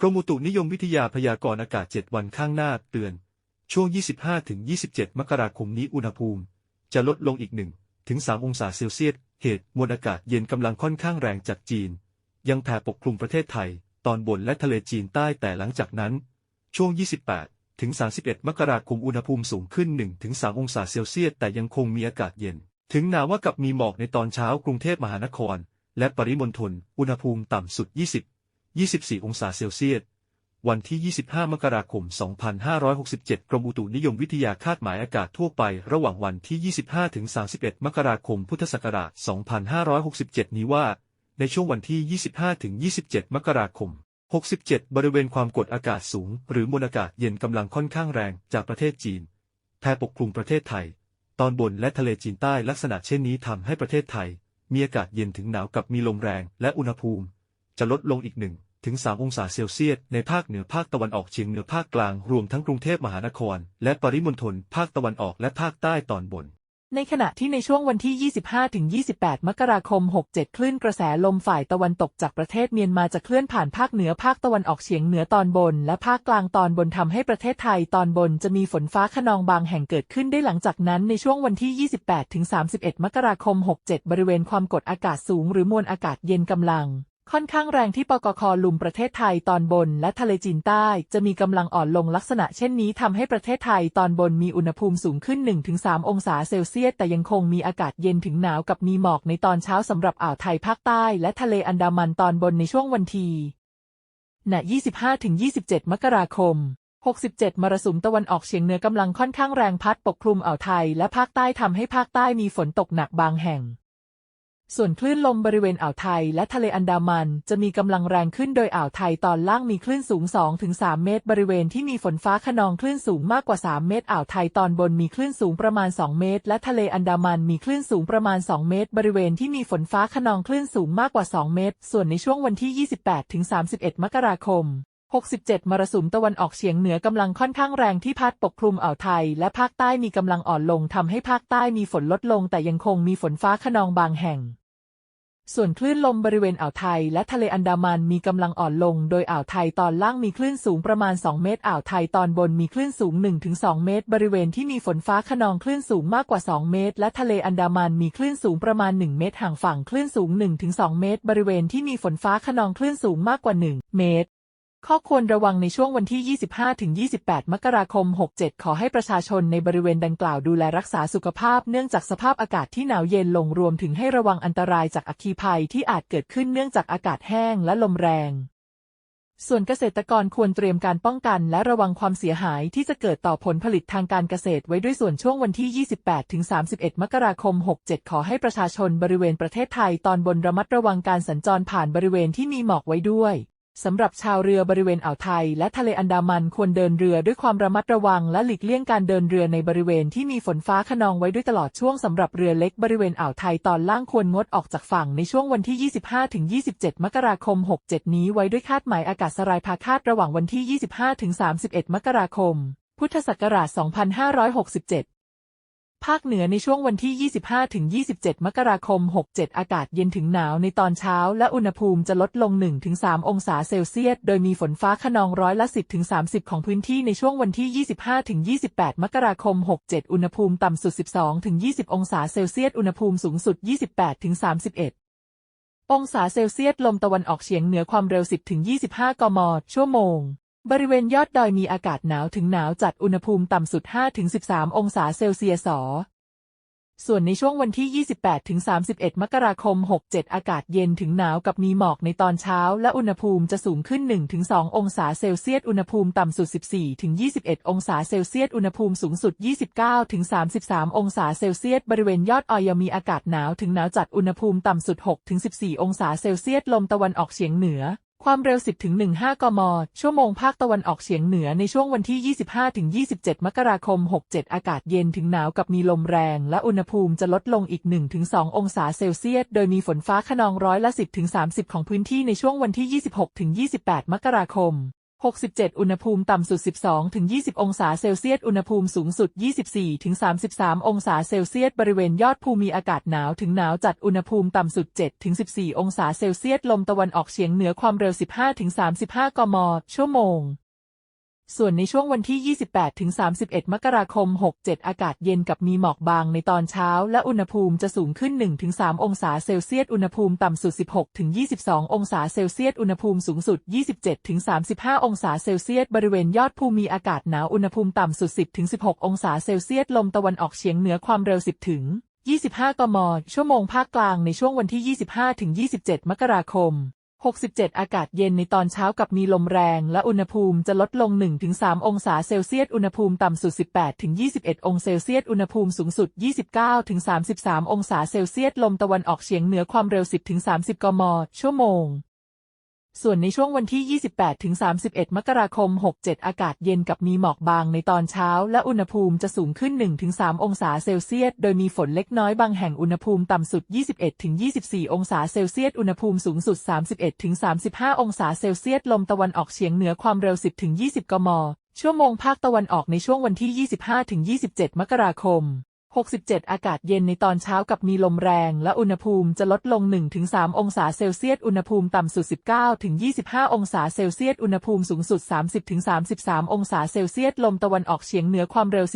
กรมอุตุนิยมวิทยาพยากรณ์อากาศ 7 วันข้างหน้าเตือน ช่วง 25-27 มกราคมนี้อุณหภูมิ จะลดลงอีก1ถึง3องศาเซลเซียส เหตุมวลอากาศเย็นกำลังค่อนข้างแรงจากจีน ยังแผ่ปกคลุมประเทศไทย ตอนบนและทะเลจีนใต้แต่หลังจากนั้น ช่วง 28 ถึง 31 มกราคมอุณหภูมิสูงขึ้น1ถึง3องศาเซลเซียส แต่ยังคงมีอากาศเย็น ถึงหนาวว่ากับมีหมอกในตอนเช้ากรุงเทพมหานคร และปริมณฑลอุณหภูมิต่ำสุด 20 24 องศาเซลเซียส วันที่ 25 มกราคม 2567 กรมอุตุนิยมวิทยาคาดหมายอากาศทั่วไประหว่างวันที่ 25 ถึง 31 มกราคม พุทธศักราช 2567 นี้ว่า ในช่วงวันที่ 25 ถึง 27 มกราคม 67 บริเวณความกดอากาศสูง หรือมวลอากาศเย็นกำลังค่อนข้างแรงจากประเทศจีนแผ่ปกคลุมประเทศไทย ตอนบนและทะเลจีนใต้ลักษณะเช่นนี้ทำให้ประเทศไทย มีอากาศเย็นถึงหนาวกับมีลมแรงและอุณหภูมิ จะลดลงอีกหนึ่ง ถึง 3 องศาเซลเซียส ในภาคเหนือภาคตะวันออกเฉียงเหนือภาคกลางรวมทั้งกรุงเทพมหานคร และปริมณฑลภาคตะวันออกและภาคใต้ตอนบน ในขณะที่ในช่วงวันที่ 25-28 มกราคม 67 คลื่นกระแสลมฝ่ายตะวันตกจากประเทศเมียนมาจะเคลื่อนผ่านภาคเหนือภาคตะวันออกเฉียงเหนือตอนบน และภาคกลางตอนบนทำให้ประเทศไทยตอนบนจะมีฝนฟ้าขนองบางแห่งเกิดขึ้นได้หลังจากนั้นในช่วงวันที่ 28-31 มกราคม 67 บริเวณความกดอากาศสูง หรือมวลอากาศเย็นกำลัง ค่อนข้างแรงที่ปกคลุมประเทศไทยตอนบนและทะเลจีนใต้ จะมีกำลังอ่อนลงลักษณะเช่นนี้ทำให้ประเทศไทยตอนบนมีอุณหภูมิสูงขึ้น 1-3 องศาเซลเซียส แต่ยังคงมีอากาศเย็นถึงหนาวกับมีหมอกในตอนเช้าสำหรับอ่าวไทยภาคใต้และทะเลอันดามันตอนบนในช่วงวันที่ณ25-27 มกราคม 67 มรสุมตะวันออกเฉียงเหนือกำลังค่อนข้างแรงพัดปกคลุมอ่าวไทยและภาคใต้ทำให้ภาคใต้มีฝนตกหนักบางแห่ง ส่วนคลื่นลมบริเวณอ่าวไทยและทะเลอันดามันจะมีกำลังแรงขึ้นโดยอ่าวไทยตอนล่างมีคลื่นสูง 2-3 เมตร บริเวณที่มีฝนฟ้าขนองคลื่นสูงมากกว่า 3 เมตร อ่าวไทยตอนบนมีคลื่นสูงประมาณ 2 เมตร และทะเลอันดามันมีคลื่นสูงประมาณ 2 เมตร บริเวณที่มีฝนฟ้าขนองคลื่นสูงมากกว่า 2 เมตร ส่วนในช่วงวันที่ 28-31 มกราคม 67 มรสุมตะวันออกเฉียงเหนือกำลังค่อนข้างแรงที่พัดปกคลุมอ่าวไทย และภาคใต้มีกำลังอ่อนลงทำให้ภาคใต้มีฝนลดลง แต่ยังคงมีฝนฟ้าขนองบางแห่ง ส่วนคลื่นลมบริเวณอ่าวไทย และทะเลอันดามันมีกำลังอ่อนลง โดยอ่าวไทยตอนล่างมีคลื่นสูงประมาณ 2 เมตร อ่าวไทยตอนบนมีคลื่นสูง 1-2 เมตร บริเวณที่มีฝนฟ้าขนองคลื่นสูงมากกว่า 2 เมตร และทะเลอันดามันมีคลื่นสูงประมาณ 1 เมตร ห่างฝั่งคลื่นสูง 1-2 เมตร บริเวณที่มีฝนฟ้าขนองคลื่นสูงมากกว่า 1 เมตร ข้อควรระวังในช่วงวันที่ 25-28 มกราคม 67 ขอให้ประชาชนในบริเวณดังกล่าวดูแลรักษาสุขภาพเนื่องจากสภาพอากาศที่หนาวเย็นลงรวมถึงให้ระวังอันตรายจากอัคคีภัยที่อาจเกิดขึ้นเนื่องจากอากาศแห้งและลมแรง ส่วนเกษตรกรควรเตรียมการป้องกันและระวังความเสียหายที่จะเกิดต่อผลผลิตทางการเกษตรไว้ด้วยส่วนช่วงวันที่ 28-31 มกราคม 67 ขอให้ประชาชนบริเวณประเทศไทยตอนบนระมัดระวังการสัญจรผ่านบริเวณที่มีหมอกไว้ด้วย สำหรับชาวเรือบริเวณอ่าวไทย และทะเลอันดามันควรเดินเรือด้วยความระมัดระวัง และหลีกเลี่ยงการเดินเรือในบริเวณที่มีฝนฟ้าขนองไว้ด้วยตลอดช่วงสำหรับเรือเล็กบริเวณอ่าวไทยตอนล่างควรงดออกจากฝั่งในช่วงวันที่ 25-27 มกราคม 67 นี้ไว้ด้วยคาดหมายอากาศสรายพาคาดระหว่างวันที่ 25-31 มกราคม พุทธศักราช 2567 ภาคเหนือในช่วงวันที่ 25-27 มกราคม 67 อากาศเย็นถึงหนาวในตอนเช้า และอุณหภูมิจะลดลง 1-3 องศาเซลเซียส โดยมีฝนฟ้าขนองร้อยละ 10-30 ของพื้นที่ในช่วงวันที่ 25-28 มกราคม 67 อุณหภูมิต่ำสุด 12-20 องศาเซลเซียส อุณหภูมิสูงสุด 28-31องศาเซลเซียส ลมตะวันออกเฉียงเหนือความเร็ว 10-25 กมชั่วโมง บริเวณยอดดอยมีอากาศหนาวถึงหนาวจัดอุณหภูมิต่ำสุด 5-13 องศาเซลเซียสส่วนในช่วงวันที่ 28-31 มกราคม 67 อากาศเย็นถึงหนาวกับมีหมอกในตอนเช้า และอุณหภูมิจะสูงขึ้น 1-2 องศาเซลเซียส อุณหภูมิต่ำสุด 14-21 องศาเซลเซียส อุณหภูมิสูงสุด 29-33 องศาเซลเซียส บริเวณยอดออยมีอากาศหนาวถึงหนาวจัด อุณหภูมิต่ำสุด 6-14 องศาเซลเซียส ลมตะวันออกเฉียงเหนือ ความเร็ว 10-15 กม ชั่วโมงภาคตะวันออกเฉียงเหนือในช่วงวันที่ 25-27 มกราคม 67 อากาศเย็นถึงหนาวกับมีลมแรง และอุณหภูมิจะลดลงอีก 1-2 องศาเซลเซียส โดยมีฝนฟ้าขนองร้อยละ 10-30 ของพื้นที่ในช่วงวันที่ 26-28 มกราคม 67 อุณหภูมิต่ำสุด 12 ถึง 20 องศาเซลเซียส อุณหภูมิสูงสุด 24 ถึง 33 องศาเซลเซียส บริเวณยอดภูมีอากาศหนาวถึงหนาวจัด อุณหภูมิต่ำสุด 7 ถึง 14 องศาเซลเซียส ลมตะวันออกเฉียงเหนือความเร็ว 15 ถึง 35 กม ชั่วโมง ส่วนในช่วงวันที่ 28 ถึง 31 มกราคม 67 อากาศเย็นกับมีหมอกบางในตอนเช้า และอุณหภูมิจะสูงขึ้น 1-3 องศาเซลเซียส อุณหภูมิต่ำสุด 16ถึง22 องศาเซลเซียส อุณหภูมิสูงสุด 27ถึง35 องศาเซลเซียส บริเวณยอดภูมีอากาศหนาว อุณหภูมิต่ำสุด 10ถึง16 องศาเซลเซียส ลมตะวันออกเฉียงเหนือความเร็ว 10 ถึง 25 กม ชั่วโมงภาคกลางในช่วงวันที่ 25ถึง27 มกราคม 67 อากาศเย็นในตอนเช้ากับมีลมแรงและอุณหภูมิจะลดลง 1-3 องศาเซลเซียส อุณหภูมิต่ำสุด 18-21 องศาเซลเซียส อุณหภูมิสูงสุด 29-33 องศาเซลเซียส ลมตะวันออกเฉียงเหนือความเร็ว 10-30 กม ชั่วโมง ส่วนในช่วงวันที่ 28 ถึง 31 มกราคม 67 อากาศเย็นกับมีหมอกบางในตอนเช้า และอุณหภูมิจะสูงขึ้น 1-3 องศาเซลเซียส โดยมีฝนเล็กน้อยบางแห่งอุณหภูมิต่ำสุด 21ถึง24 องศาเซลเซียส อุณหภูมิสูงสุด 31ถึง35 องศาเซลเซียส ลมตะวันออกเฉียงเหนือความเร็ว 10ถึง20 กม ชั่วโมงภาคตะวันออกในช่วงวันที่ 25ถึง27 มกราคม 67 อากาศเย็นในตอนเช้ากับมีลมแรง และอุณหภูมิจะลดลง 1-3 องศาเซลเซียส อุณหภูมิต่ำสุด 19-25 องศาเซลเซียส อุณหภูมิสูงสุด 30-33 องศาเซลเซียส ลมตะวันออกเฉียงเหนือความเร็ว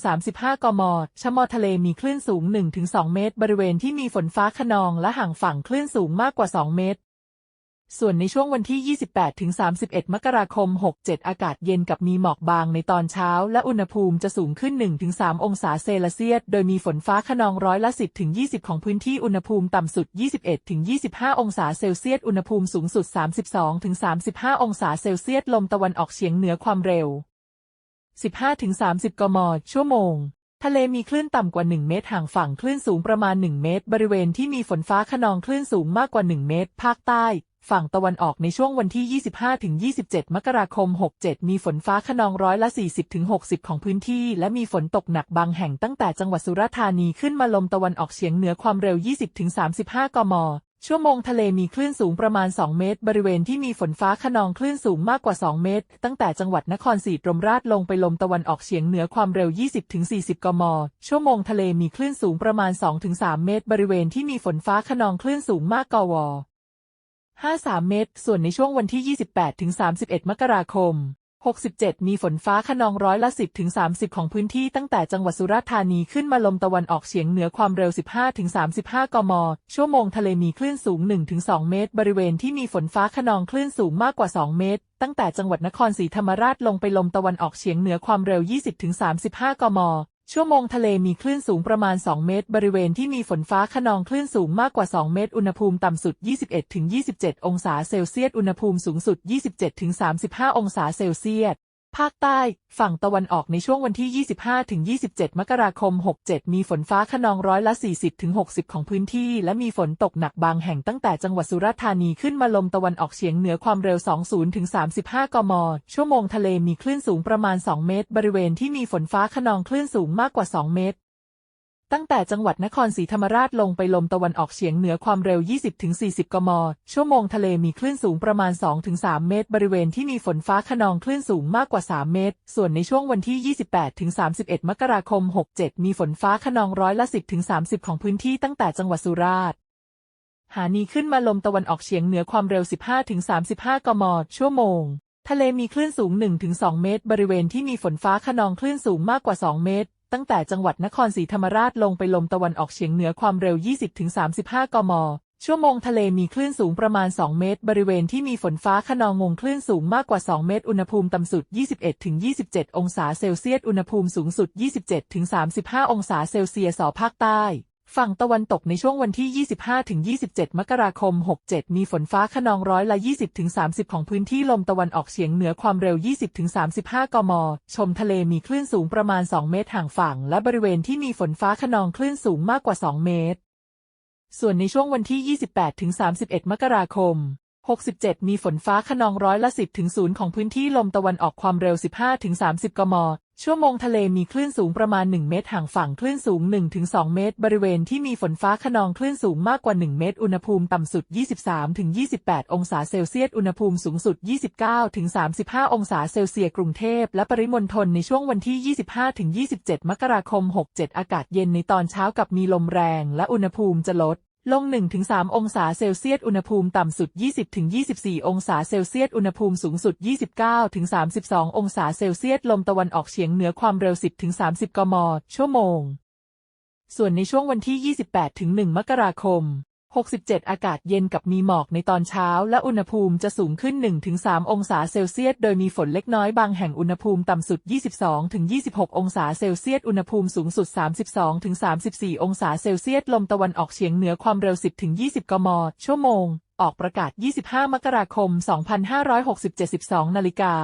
15-35 กม ชมอทะเลมีคลื่นสูง 1-2 เมตร บริเวณที่มีฝนฟ้าขนองและห่างฝั่งคลื่นสูงมากกว่า 2 เมตร ส่วนในช่วงวันที่ 28 ถึง 31 มกราคม 67 อากาศเย็นกับมีหมอกบางในตอนเช้า และอุณหภูมิจะสูงขึ้น 1-3 องศาเซลเซียส โดยมีฝนฟ้าขนองร้อยละ 10 ถึง 20 ของพื้นที่อุณหภูมิต่ำสุด 21 ถึง 25 องศาเซลเซียส อุณหภูมิสูงสุด 32 ถึง 35 องศาเซลเซียส ลมตะวันออกเฉียงเหนือความเร็ว 15 ถึง 30 กม ชั่วโมง ทะเลมีคลื่นต่ำกว่า 1 เมตรห่างฝั่งคลื่นสูงประมาณ 1 เมตร บริเวณที่มีฝนฟ้าขนองคลื่นสูงมากกว่า 1 เมตร ภาคใต้ ฝั่งตะวันออกในช่วงวันที่ 25-27 มกราคม 67 มีฝนฟ้าขนองร้อยละ 40-60 ของพื้นที่ และมีฝนตกหนักบางแห่งตั้งแต่จังหวัดสุราษฎร์ธานีขึ้นมาลมตะวันออกเฉียงเหนือความเร็ว 20-35 กม ชั่วโมงทะเลมีคลื่นสูงประมาณ 2 เมตร บริเวณที่มีฝนฟ้าขนองคลื่นสูงมากกว่า 2 เมตร ตั้งแต่จังหวัดนครศรีธรรมราชลงไปลมตะวันออกเฉียงเหนือความเร็ว 20-40 กม ชั่วโมงทะเลมีคลื่นสูงประมาณ 2-3 เมตร บริเวณที่มีฝนฟ้าขนองคลื่นสูงมากกว่า53 เมตร ส่วนในช่วงวันที่ 28-31 มกราคม 67 มีฝนฟ้าขนองร้อยละ 10 ถึง 30 ของพื้นที่ตั้งแต่จังหวัดสุราษฎร์ธานีขึ้นมาลมตะวันออกเฉียงเหนือความเร็ว 15 ถึง 35 กม ชั่วโมงทะเลมีคลื่นสูง 1 ถึง 2 เมตร บริเวณที่มีฝนฟ้าขนองคลื่นสูงมากกว่า 2 เมตร ตั้งแต่จังหวัดนครศรีธรรมราชลงไปลมตะวันออกเฉียงเหนือความเร็ว 20 ถึง 35 กม ชั่วโมงทะเลมีคลื่นสูงประมาณ 2 เมตร บริเวณที่มีฝนฟ้าขนองคลื่นสูงมากกว่า 2 เมตร อุณหภูมิต่ำสุด 21-27 องศาเซลเซียส อุณหภูมิสูงสุด 27-35 องศาเซลเซียส ภาคใต้ ฝั่งตะวันออกในช่วงวันที่ 25-27 มกราคม 67 มีฝนฟ้าขนองร้อยละ 40-60 ของพื้นที่ และมีฝนตกหนักบางแห่งตั้งแต่จังหวัดสุราษฎร์ธานีขึ้นมาลมตะวันออกเฉียงเหนือความเร็ว 20-35 กม ชั่วโมงทะเลมีคลื่นสูงประมาณ 2 เมตร บริเวณที่มีฝนฟ้าขนองคลื่นสูงมากกว่า 2 เมตร ตั้งแต่จังหวัดนครศรีธรรมราชลงไปลมตะวันออกเฉียงเหนือความเร็ว 20-40 กม ชั่วโมงทะเลมีคลื่นสูงประมาณ 2-3 เมตร บริเวณที่มีฝนฟ้าขนองคลื่นสูงมากกว่า 3 เมตร ส่วนในช่วงวันที่ 28-31 มกราคม 67 มีฝนฟ้าขนองร้อยละ 10-30 ของพื้นที่ตั้งแต่จังหวัดสุราษฎร์ธานีขึ้นมาลมตะวันออกเฉียงเหนือความเร็ว 15-35 กม ชั่วโมง ทะเลมีคลื่นสูง 1-2 เมตร บริเวณที่มีฝนฟ้าขนองคลื่นสูงมากกว่า 2 เมตร ตั้งแต่จังหวัดนครศรีธรรมราชลงไปลมตะวันออกเฉียงเหนือความเร็ว 20-35 กม ชั่วโมงทะเลมีคลื่นสูงประมาณ 2 เมตร บริเวณที่มีฝนฟ้าขนองงงคลื่นสูงมากกว่า 2 เมตร อุณหภูมิต่ำสุด 21-27 องศาเซลเซียส อุณหภูมิสูงสุด 27-35 องศาเซลเซียสภาคใต้ ฝั่งตะวันตกในช่วงวันที่ 25-27 มกราคม 67 มีฝนฟ้าขนองร้อยละ 20-30 ของพื้นที่ลมตะวันออกเฉียงเหนือความเร็ว 20-35 กม ชมทะเลมีคลื่นสูงประมาณ 2 เมตรห่างฝั่ง และบริเวณที่มีฝนฟ้าขนองคลื่นสูงมากกว่า 2 เมตร ส่วนในช่วงวันที่ 28-31 มกราคม 67 มีฝนฟ้าขนองร้อยละ10ถึง0ของพื้นที่ลมตะวันออกความเร็ว 15ถึง30 กม ชั่วโมงทะเลมีคลื่นสูงประมาณ 1 เมตรห่างฝั่งคลื่นสูง1ถึง2เมตร บริเวณที่มีฝนฟ้าขนองคลื่นสูงมากกว่า 1 เมตร อุณหภูมิต่ำสุด 23ถึง28 องศาเซลเซียส อุณหภูมิสูงสุด 29ถึง35 องศาเซลเซียส กรุงเทพและปริมณฑลในช่วงวันที่ 25ถึง27 มกราคม 67 อากาศเย็นในตอนเช้ากับมีลมแรงและอุณหภูมิจะลด ลง 1-3 องศาเซลเซียส อุณหภูมิต่ำสุด 20-24 องศาเซลเซียส อุณหภูมิสูงสุด 29-32 องศาเซลเซียส ลมตะวันออกเฉียงเหนือความเร็ว 10-30 กม ชั่วโมง ส่วนในช่วงวันที่ 28-1 มกราคม 67 อากาศเย็นกับมีหมอกในตอนเช้า และอุณหภูมิจะสูงขึ้น 1-3 องศาเซลเซียส โดยมีฝนเล็กน้อยบางแห่งอุณหภูมิต่ำสุด 22-26 องศาเซลเซียส อุณหภูมิสูงสุด 32-34 องศาเซลเซียส ลมตะวันออกเฉียงเหนือความเร็ว 10-20 กม ชั่วโมง ออกประกาศ 25 มกราคม 2567 12นาฬิกา